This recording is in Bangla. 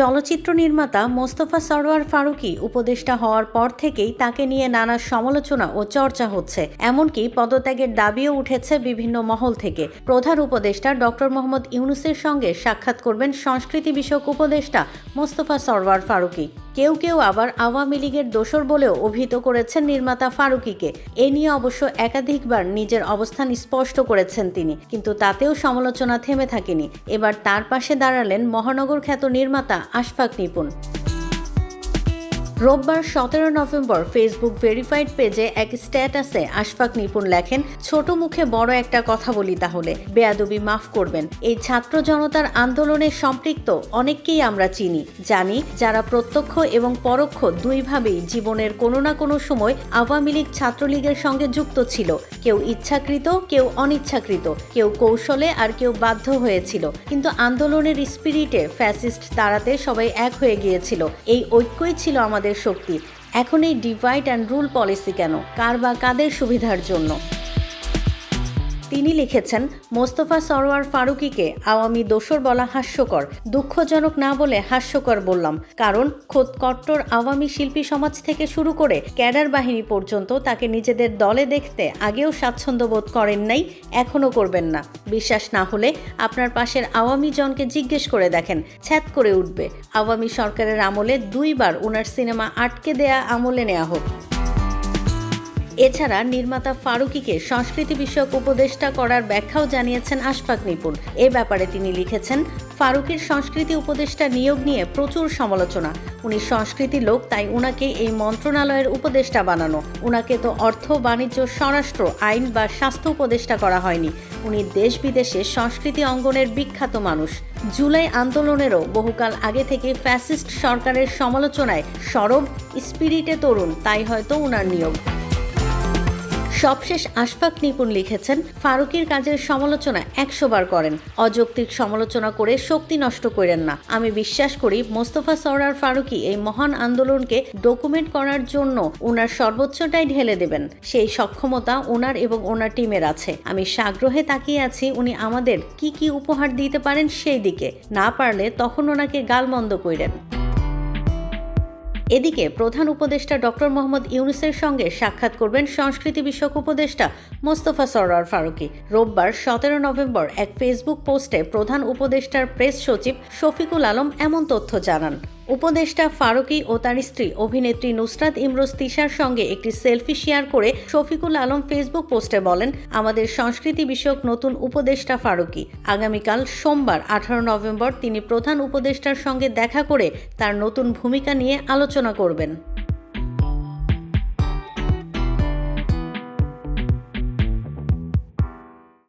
চলচ্চিত্র নির্মাতা মোস্তফা সরোয়ার ফারুকি উপদেষ্টা হওয়ার পর থেকেই তাকে নিয়ে নানা সমালোচনা ও চর্চা হচ্ছে। এমনকি পদত্যাগের দাবিও উঠেছে বিভিন্ন মহল থেকে। প্রধান উপদেষ্টা ডক্টর মোহাম্মদ ইউনুসের সঙ্গে সাক্ষাৎ করবেন সংস্কৃতি বিষয়ক উপদেষ্টা মোস্তফা সরোয়ার ফারুকী। কেউ কেউ আবার আওয়ামী লীগের দোষর বলেও অভিহিত করেছেন নির্মাতা ফারুকিকে। এ নিয়ে অবশ্য একাধিকবার নিজের অবস্থান স্পষ্ট করেছেন তিনি, কিন্তু তাতেও সমালোচনা থেমে থাকেনি। এবার তার পাশে দাঁড়ালেন মহানগর খ্যাত নির্মাতা আশফাক নিপুণ। রোববার সতেরো নভেম্বর ফেসবুক ভেরিফাইড পেজে এক স্ট্যাটাসে আশফাক নিপুণ লেখেন, ছোট মুখে বড় একটা কথা বলি তাহলে, বেয়াদবি মাফ করবেন। এই ছাত্র জনতার আন্দোলনে সম্পৃক্ত, অনেককেই আমরা চিনি। জানি যারা প্রত্যক্ষ এবং পরোক্ষ দুইভাবেই জীবনের কোনো না কোনো সময় আওয়ামী লীগ ছাত্রলীগের সঙ্গে যুক্ত ছিল। কেউ ইচ্ছাকৃত, কেউ অনিচ্ছাকৃত, কেউ কৌশলে আর কেউ বাধ্য হয়েছিল। কিন্তু আন্দোলনের স্পিরিটে ফ্যাসিস্ট তাড়াতে সবাই এক হয়ে গিয়েছিল। এই ঐক্যই ছিল আমাদের শক্তি। এখন এই ডিভাইড অ্যান্ড রুল পলিসি কেন? কার বা কাদের সুবিধার জন্য? তিনি লিখেছেন, মোস্তফা সরোয়ার ফারুকিকে আওয়ামী দোসর বলা হাস্যকর। দুঃখজনক না বলে হাস্যকর বললাম। কারণ খোদ কট্টর আওয়ামী শিল্পী সমাজ থেকে শুরু করে ক্যাডার বাহিনী পর্যন্ত তাকে নিজেদের দলে দেখতে আগেও স্বাচ্ছন্দ্য বোধ করেন নাই, এখনও করবেন না। বিশ্বাস না হলে আপনার পাশের আওয়ামী জনকে জিজ্ঞেস করে দেখেন ছ্যাত করে উঠবে। আওয়ামী সরকারের আমলে দুইবার ওনার সিনেমা আটকে দেয়া আমলে নেওয়া হোক। এছাড়া নির্মাতা ফারুকিকে সংস্কৃতি বিষয়ক উপদেষ্টা করার ব্যাখ্যাও জানিয়েছেন আশফাক নিপুণ। এ ব্যাপারে তিনি লিখেছেন, ফারুকের সংস্কৃতি উপদেষ্টা নিয়োগ নিয়ে প্রচুর সমালোচনা। উনি সংস্কৃতি লোক, তাই উনাকে এই মন্ত্রণালয়ের উপদেষ্টা বানানো। উনাকে তো অর্থ, বাণিজ্য, স্বরাষ্ট্র, আইন বা স্বাস্থ্য উপদেষ্টা করা হয়নি। উনি দেশ বিদেশে সংস্কৃতি অঙ্গনের বিখ্যাত মানুষ। জুলাই আন্দোলনেরও বহুকাল আগে থেকে ফ্যাসিস্ট সরকারের সমালোচনায় সরব, স্পিরিটে তরুণ, তাই হয়তো উনার নিয়োগ। সবশেষ আশফাক নিপুণ লিখেছেন, ফারুকের কাজের সমালোচনা একশো বার করেন। অযৌক্তিক সমালোচনা করে শক্তি নষ্ট করেন না। আমি বিশ্বাস করি মোস্তফা সরার ফারুকি এই মহান আন্দোলনকে ডকুমেন্ট করার জন্য ওনার সর্বোচ্চটাই ঢেলে দেবেন। সেই সক্ষমতা ওনার এবং ওনার টিমের আছে। আমি সাগ্রহে তাকিয়ে আছি উনি আমাদের কি কি উপহার দিতে পারেন সেই দিকে। না পারলে তখন ওনাকে গালমন্দ কইরেন। এদিকে প্রধান উপদেষ্টা ডক্টর মোহাম্মদ ইউনুসের সঙ্গে সাক্ষাৎ করবেন সংস্কৃতি বিষয়ক উপদেষ্টা মোস্তফা সরোয়ার ফারুকি। রোববার সতেরো নভেম্বর এক ফেসবুক পোস্টে প্রধান উপদেষ্টার প্রেস সচিব শফিকুল আলম এমন তথ্য জানান। উপদেষ্টা ফারুকি ও তার স্ত্রী অভিনেত্রী নুসরাত ইমরোজ তিশার সঙ্গে একটি সেলফি শেয়ার করে শফিকুল আলম ফেসবুক পোস্টে বলেন, আমাদের সংস্কৃতি বিষয়ক নতুন উপদেষ্টা ফারুকি। আগামীকাল সোমবার, আঠারো নভেম্বর, তিনি প্রধান উপদেষ্টার সঙ্গে দেখা করে তার নতুন ভূমিকা নিয়ে আলোচনা করবেন।